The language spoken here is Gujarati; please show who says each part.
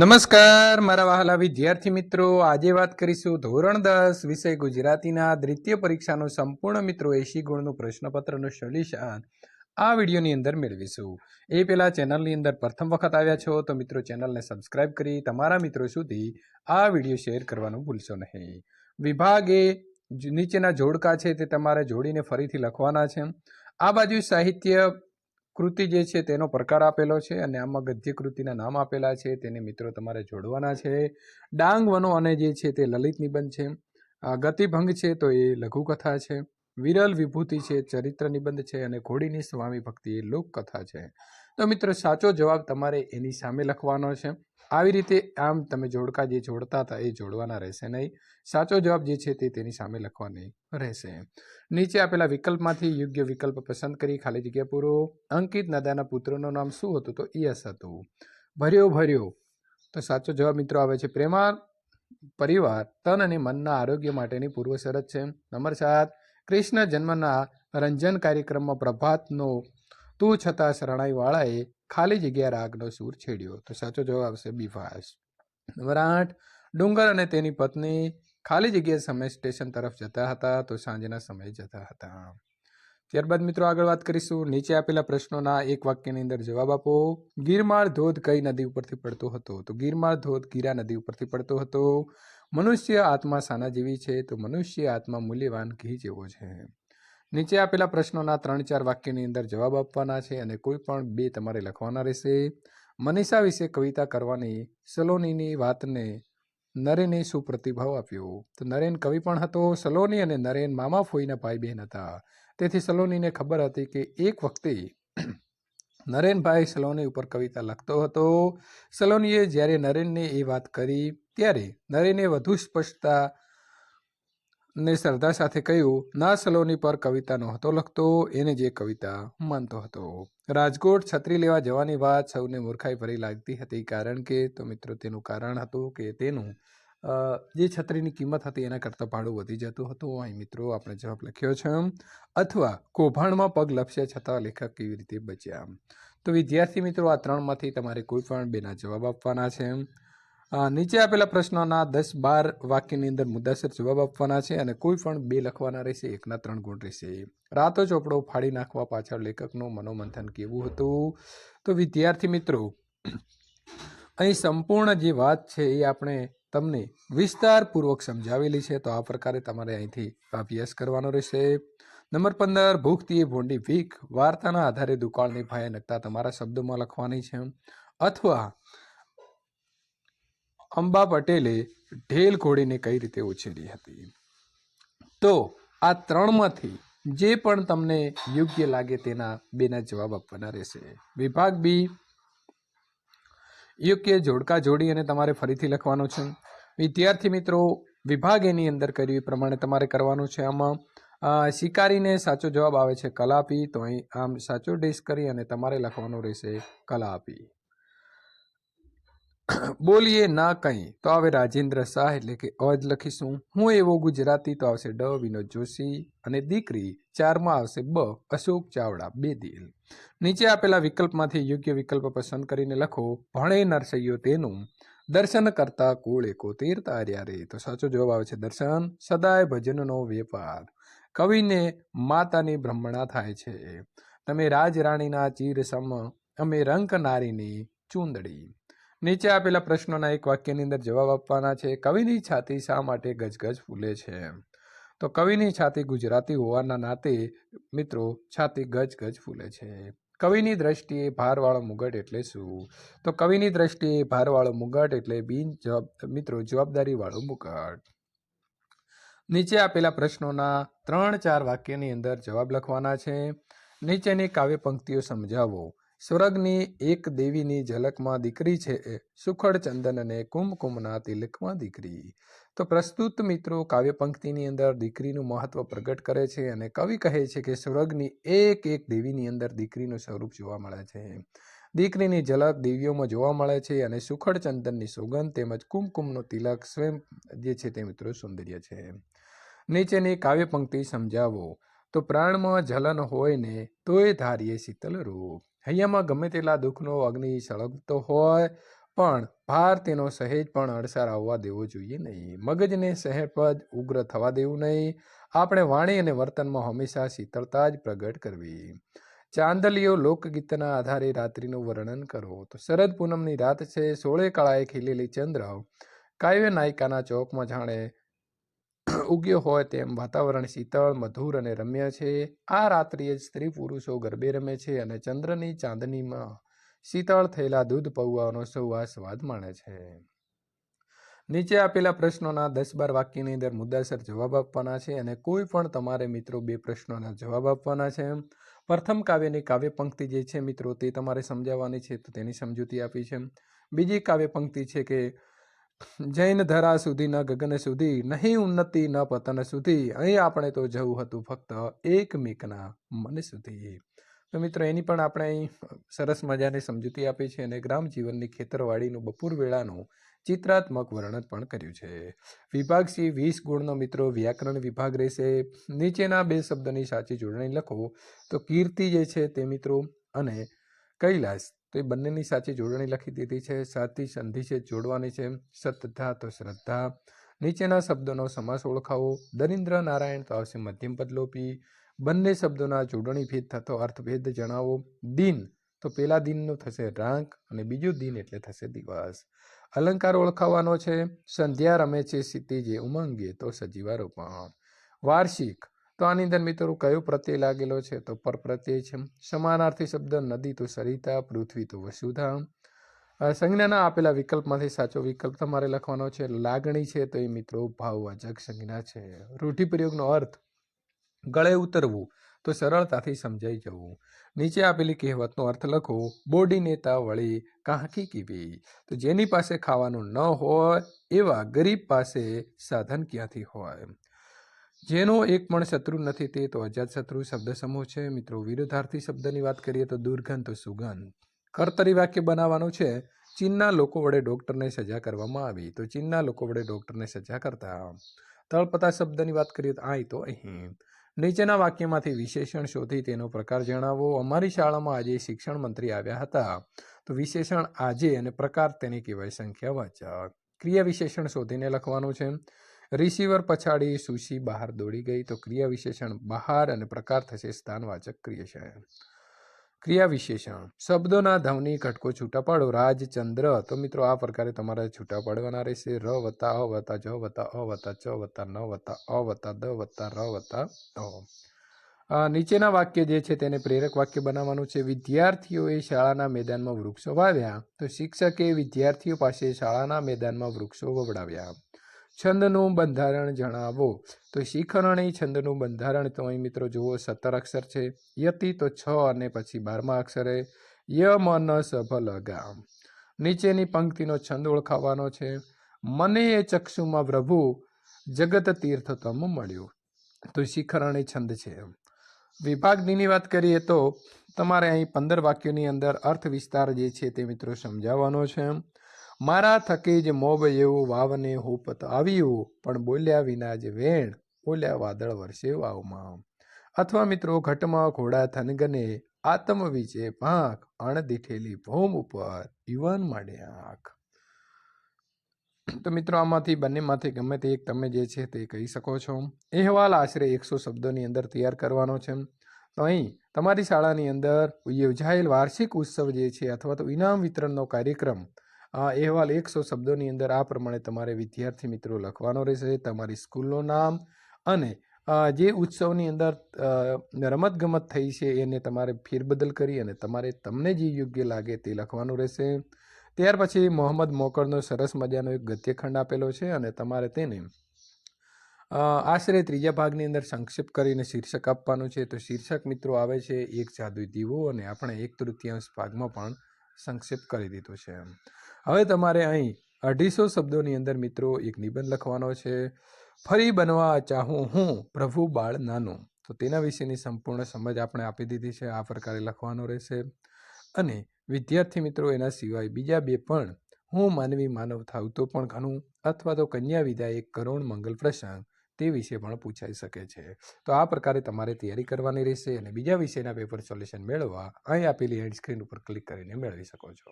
Speaker 1: નમસ્કાર, મારા વહાલા વિદ્યાર્થી મિત્રો. આજે વાત કરીશું ધોરણ દસ વિષય ગુજરાતીના દ્વિતીય પરીક્ષાનું સંપૂર્ણ મિત્રો એસી ગુણનું પ્રશ્નપત્રનું સોલ્યુશન આ વિડીયોની અંદર મેળવીશું. એ પેલા ચેનલની અંદર પ્રથમ વખત આવ્યા છો તો મિત્રો ચેનલને સબસ્ક્રાઇબ કરી તમારા મિત્રો સુધી આ વીડિયો શેર કરવાનું ભૂલશો નહીં. વિભાગ એ નીચેના જોડકા છે તે તમારે જોડીને ફરીથી લખવાના છે. આ બાજુ સાહિત્ય કૃતિ જે છે તેનો પ્રકાર આપેલો છે અને આમાં ગદ્ય કૃતિના નામ આપેલા છે. તેને મિત્રો તમારે જોડવાના છે. ડાંગ વનો અને જે છે તે લલિત નિબંધ છે. ગતિભંગ છે તો એ લઘુકથા છે. વિરલ વિભૂતિ છે ચરિત્ર નિબંધ છે અને ઘોડીની સ્વામી ભક્તિ એ લોકકથા છે. તો મિત્રો, સાચો જવાબ તમારે એની સામે લખવાનો છે. આવી રીતે આમ તમે જોડકા જે જોડતા હતા એ જોડવાના રહેશે નહીં. સાચો જવાબ જે છે તે તેની સામે લખવાની રહેશે. નીચે આપેલા વિકલ્પમાંથી યોગ્ય વિકલ્પ પસંદ કરી ખાલી જગ્યા પૂરો. અંકિત નદાના પુત્રનું નામ શું હતું તો યસ હતું. ભર્યો ભર્યો. તો સાચો જવાબ મિત્રો આવે છે પ્રેમા પરિવાર, તન અને મનના આરોગ્ય માટેની પૂર્વ શરત છે. નંબર સાત, કૃષ્ણ જન્મના રંજન કાર્યક્રમમાં પ્રભાતનો તું છતાં શરણાઈવાળાએ ખાલી જગ્યા રાગનો સૂર છેડ્યો. તો સાચો જવાબ આવશે બિભાસ નંબર આઠ. ડુંગર અને તેની પત્ની ખાલી જગ્યા સમય સ્ટેશન તરફ જતા હતા તો સાંજના સમયે જતા હતા. ત્યારબાદ મિત્રો આગળ વાત કરીશું. નીચે આપેલા પ્રશ્નોના એક વાક્યની અંદર જવાબ આપો. ગીરમાળ ધોધ કઈ નદી ઉપરથી પડતો હતો? તો ગીરમાળ ધોધ ગીરા નદી ઉપરથી પડતો હતો. મનુષ્ય આત્મા સાના જેવી છે. તો મનુષ્ય આત્મા મૂલ્યવાન ઘી જેવો છે. નીચે આપેલા પ્રશ્નોના ત્રણ ચાર વાક્યની અંદર જવાબ આપવાના છે અને કોઈ પણ બે તમારે લખવાના રહેશે. મનીષા વિશે કવિતા કરવાની સલોનીની વાતને નરેને શું પ્રતિભાવ આપ્યો. તો નરેન કવિ પણ હતો. સલોની અને નરેન મામા ફોઈના ભાઈ બહેન હતા. તેથી સલોનીને ખબર હતી કે એક વખતે નરેનભાઈ સલોની ઉપર કવિતા લખતો હતો. સલોનીએ જ્યારે નરેનને એ વાત કરી, ત્યારે નરેને વધુ સ્પષ્ટતા ને શ્રદ્ધા સાથે કહ્યું ના સલોની પર કવિતા નહોતો લખતો એને જે કવિતા માનતો હતો. રાજકોટ છત્રી લેવા જવાની વાત સૌને મૂર્ખાઈ ભરી લાગતી હતી કારણ કે તો મિત્રો તેનું કારણ હતું કે તેનું જે છત્રીની કિંમત હતી એના કરતાં ભાડું વધી જતું હતું. અહીં મિત્રો આપણે જવાબ લખ્યો છે અથવા કૌભાંડમાં પગ લપસ્યા છતાં લેખક કેવી રીતે બચ્યા? તો વિદ્યાર્થી મિત્રો આ ત્રણમાંથી તમારે કોઈ પણ બેના જવાબ આપવાના છે. અ, નીચે આપેલા પ્રશ્નોના દસ બાર વાક્યની અંદર મુદ્દાસર જવાબ આપવાના છે અને કોઈ પણ બે લખવાના રહેશે, એકના ત્રણ ગુણ રહેશે. રાતો ચોપડો ફાડી નાખવા પાછળ લેખકનું મનોમંથન કેવું હતું? તો વિદ્યાર્થી મિત્રો, અહીં સંપૂર્ણ જે વાત છે એ આપણે તમને વિસ્તારપૂર્વક સમજાવેલી છે, તો આ પ્રકારે તમારે અહીંથી અભ્યાસ કરવાનો રહેશે. નંબર પંદર ભૂખતી ભોંડી ભીખ વાર્તાના આધારે દુકાળની ભયાનકતા તમારા શબ્દોમાં લખવાની છે. અથવા અંબા પટેલે ઢેલ ઘોડીને કઈ રીતે ઉછેરી હતી? તો આ ત્રણમાંથી જે પણ તમને યોગ્ય લાગે તેના બેના જવાબ આપવાના રહેશે. વિભાગ બી. યોગ્ય જોડકા જોડી અને તમારે ફરીથી લખવાનું છે. વિદ્યાર્થી મિત્રો, વિભાગ એની અંદર કર્યું એ પ્રમાણે તમારે કરવાનું છે. આમાં શિકારીને સાચો જવાબ આવે છે કલાપી તો અહીં આમ સાચો ડિશ કરી અને તમારે લખવાનું રહેશે કલાપી બોલીએ ના કંઈ. તો આવે રાજેન્દ્ર શાહ એટલે કે અજ લખીશું. હું એવો ગુજરાતી તો આવશે ડ, વિનોદ જોશી અને દીકરી ચારમાં આવશે બ, અશોક ચાવડા, બે દિલ. નીચે આપેલા વિકલ્પમાંથી યોગ્ય વિકલ્પ પસંદ કરીને લખો, ભણે નરસૈયો તેનું, દર્શન કરતા કુળ એકોતેર તાર્યા રે. તો સાચો જવાબ આવે છે દર્શન, સદાય ભજનનો વેપાર. કવિને માતાની બ્રહ્મણા થાય છે. તમે રાજરાણીના ચીર સમ અમે રંક નારીની ચૂંદડી. નીચે આપેલા પ્રશ્નોના એક વાક્યની અંદર જવાબ આપવાના છે, કવિની છાતી શા માટે ગજગજ ફૂલે છે? તો કવિની છાતી ગુજરાતી હોવાના નાતે, મિત્રો, છાતી ગજગજ ફૂલે છે. કવિની દ્રષ્ટિએ ભારવાળો મુગટ એટલે શું? તો કવિની દ્રષ્ટિએ ભારવાળો મુગટ એટલે બિન જવાબ, મિત્રો, જવાબદારીવાળો મુગટ. નીચે આપેલા પ્રશ્નોના ત્રણ ચાર વાક્યની અંદર જવાબ લખવાના છે. નીચેની કાવ્ય પંક્તિઓ સમજાવો. સ્વર્ગની એક દેવીની ઝલકમાં દીકરી છે એ, સુખડ ચંદન અને કુમકુમના તિલકમાં દીકરી. તો પ્રસ્તુત મિત્રો, કાવ્ય પંક્તિની અંદર દીકરીનું મહત્વ પ્રગટ કરે છે અને કવિ કહે છે કે સ્વર્ગની એક એક દેવીની અંદર દીકરીનું સ્વરૂપ જોવા મળે છે. દીકરીની ઝલક દેવીઓમાં જોવા મળે છે અને સુખડ ચંદનની સુગંધ તેમજ કુમકુમનો તિલક સ્વયં જે છે તે મિત્રો સૌંદર્ય છે. નીચેની કાવ્ય પંક્તિ સમજાવો. તો પ્રાણમાં જલન હોય ને તોય ધારીએ શીતલ રૂપ. હૈયામાં ગમે તેટલા દુઃખનો અગ્નિ સળગતો હોય, પણ ભાર તેનો સહેજ પણ અડસાર આવવા દેવો જોઈએ નહીં. મગજને સહેજ ઉગ્ર થવા દેવું નહીં. આપણે વાણી અને વર્તનમાં હંમેશા શીતળતા જ પ્રગટ કરવી. ચાંદલીઓ લોકગીતના આધારે રાત્રિનું વર્ણન કરો. તો શરદ પૂનમની રાત છે, સોળે કળાએ ખીલેલી ચંદ્ર. કાવ્ય નાયિકાના ચોકમાં જાણે ઉગ્યો હોય તેમ વાતાવરણ શીતળ, મધુર અને રમ્ય છે. આ રાત્રિએ સ્ત્રી પુરુષો ગરબે રમે છે અને ચંદ્રની ચાંદનીમાં શીતળ થયેલા દૂધ પૌવાનો સૌ સ્વાદ માણે છે. નીચે આપેલા પ્રશ્નોના દસ બાર વાક્યની અંદર મુદ્દાસર જવાબ આપવાના છે અને કોઈ પણ તમારે મિત્રો બે પ્રશ્નોના જવાબ આપવાના છે. પ્રથમ કાવ્યની કાવ્ય પંક્તિ જે છે મિત્રો તે તમારે સમજાવવાની છે તો તેની સમજૂતી આપી છે. બીજી કાવ્ય પંક્તિ છે કે જૈન ધરા સુધી, ન ગગન સુધી, નહીં ઉન્નતિ, ન પતન સુધી, અહીં આપણે તો જવું હતું ફક્ત એકમેકના મન સુધી. તો મિત્રો, એની પણ આપણે અહીં સરસ મજાની સમજૂતી આપી છે અને ગ્રામ જીવનની ખેતરવાડીનું બપોર વેળાનું ચિત્રાત્મક વર્ણન પણ કર્યું છે. વિભાગ સી, વીસ ગુણનો મિત્રો, વ્યાકરણ વિભાગ રહેશે. નીચેના બે શબ્દની સાચી જોડણી લખો. તો કીર્તિ જે છે તે મિત્રો અને કૈલાસ તો એ બંનેની સાચી જોડણી લખી દીધી છે. સાચી સંધિ છે, જોડવાની છે. સતધા તો શ્રદ્ધા. નીચેના શબ્દોનો સમાસ ઓળખાવો. દરિન્દ્ર નારાયણ તો આવશે મધ્યમ પદલોપી બંને શબ્દોના જોડણી ભેદ થતો અર્થભેદ જણાવો. દિન તો પેલા દિનનું થશે રાંક અને બીજું દિન એટલે થશે દિવસ. અલંકાર ઓળખાવાનો છે. સંધ્યા રમે છે સીતી ઉમંગે તો સજીવા રોપણ વાર્ષિક તો આની અંદર મિત્રો કયો પ્રત્યય લાગેલો છે? તો પર પ્રત્યય છે. સમાનાર્થી શબ્દ, નદી તો સરિતા, પૃથ્વી તો વસુધા. સંજ્ઞાના આપેલા વિકલ્પમાંથી સાચો વિકલ્પ તમારે લખવાનો છે. લાગણી છે તો એ મિત્રો ભાવવાચક સંજ્ઞા છે. રૂઢિપ્રયોગનો અર્થ, ગળે ઉતરવું તો સરળતાથી સમજાઈ જવું. નીચે આપેલી કહેવતનો અર્થ લખો, બોડી નેતા વળી કાંકી કીવી. તો જેની પાસે ખાવાનું ન હોય એવા ગરીબ પાસે સાધન ક્યાંથી હોય? જેનો એક પણ શત્રુ નથી તે તો અજાત શત્રુ શબ્દ સમૂહ છે. મિત્રો વિરુદ્ધાર્થી શબ્દની વાત કરીએ તો દુર્ગંધ તો સુગંધ, કર્તરી વાક્ય બનાવવાનું છે. ચીનના લોકો વડે ડૉક્ટરને સજા કરવામાં આવી. તો ચીનના લોકો વડે ડૉક્ટરને સજા કરતા. તળપતા શબ્દની વાત કરીએ તો આય તો અહીં. નીચેના વાક્યમાંથી વિશેષણ શોધી તેનો પ્રકાર જણાવો. અમારી શાળામાં આજે શિક્ષણ મંત્રી આવ્યા હતા. તો વિશેષણ આજે અને પ્રકાર તેને કહેવાય સંખ્યા વાચક. ક્રિયા વિશેષણ શોધીને લખવાનું છે. રિસીવર પછાડી સુશી બહાર દોડી ગઈ તો ક્રિયા વિશેષણ બહાર અને પ્રકાર થશે સ્થાનવાચક ક્રિયાશય ક્રિયા વિશેષણ શબ્દોના ધવની ઘટકો છૂટા પાડો રાજચંદ્ર. તો મિત્રો આ પ્રકારે તમારે છૂટા પાડવાના રહેશે. ર વત્તા અ વત્તા જ વત્તા અ વત્તા ચ વત્તા ન વત્તા અ વત્તા દ વત્તા ર વત્તા અ, નીચેના વાક્ય જે છે તેને પ્રેરક વાક્ય બનાવવાનું છે. વિદ્યાર્થીઓએ શાળાના મેદાનમાં વૃક્ષો વાવ્યા તો શિક્ષકે વિદ્યાર્થીઓ પાસે શાળાના મેદાનમાં વૃક્ષો વવડાવ્યા. છંદનું બંધારણ જણાવો. તો શિખરણી છંદનું બંધારણ તો અહીં મિત્રો જુઓ, સત્તર અક્ષર છે. યતિ તો છ અને પછી બારમા અક્ષરે ય મ ન સભ લગામ. નીચેની પંક્તિનો છંદ ઓળખાવાનો છે. મને એ ચક્ષુમાં પ્રભુ, જગત તીર્થતમ મળ્યું. તો શિખરણી છંદ છે વિભાગની વાત કરીએ તો, તમારે અહીં પંદર વાક્યોની અંદર અર્થ વિસ્તાર જે છે તે મિત્રો સમજાવવાનો છે મારા થકી જ મોબ એવું વાવને હોપત આવ્યું, પણ બોલ્યા વિના જ વેણ બોલ્યા વાદળ વર્ષે વાવમાં. અથવા મિત્રો, ઘટમાં ઘોડા થનગને આત્મ વિજે પાંખ અણદીઠેલી ભૂમ ઉપર યુવાન માંડે આંખ. તો મિત્રો, આમાંથી બંનેમાંથી ગમે તે એક તમે જે છે તે કહી શકો છો. અહેવાલ આશરે એકસો શબ્દોની અંદર તૈયાર કરવાનો છે. તો અહીં તમારી શાળાની અંદર યોજાયેલ વાર્ષિક ઉત્સવ જે છે, અથવા તો ઇનામ વિતરણનો કાર્યક્રમ અહેવાલ એકસો શબ્દોની અંદર આ પ્રમાણે તમારે વિદ્યાર્થી મિત્રો લખવાનો રહેશે. તમારી સ્કૂલનું નામ અને જે ઉત્સવની અંદર રમતગમત થઈ છે એને તમારે ફેરબદલ કરી અને તમારે તમને જે યોગ્ય લાગે તે લખવાનું રહેશે. ત્યાર પછી મોહમ્મદ મોકળનો સરસ મજાનો એક ગદ્યખંડ આપેલો છે અને તમારે તેને આશરે ત્રીજા ભાગની અંદર સંક્ષિપ્ત કરીને શીર્ષક આપવાનું છે. તો શીર્ષક મિત્રો આવે છે, એક જાદુઈ દીવો અને આપણે એક તૃતીયાંશ ભાગમાં પણ સંક્ષિપ્ત કરી દીધું છે. હવે તમારે અહીં અઢીસો શબ્દોની અંદર મિત્રો એક નિબંધ લખવાનો છે. ફરી બનવા ચાહું હું પ્રભુ બાળ નાનું. તો તેના વિશેની સંપૂર્ણ સમજ આપણે આપી દીધી છે. આ પ્રકારે લખવાનો રહેશે. અને વિદ્યાર્થી મિત્રો એના સિવાય બીજા બે પણ હું માનવી માનવ થાવ તો પણ ઘણું અથવા તો કન્યા વિદાય એક કરુણ મંગલ પ્રસંગ તે વિશે પણ પૂછાઈ શકે છે. તો આ પ્રકારે તમારે તૈયારી કરવાની રહેશે અને બીજા વિષયના પેપર સોલ્યુશન મેળવવા અહીં આપેલી હેન્ડ સ્ક્રીન ઉપર ક્લિક કરીને મેળવી શકો છો.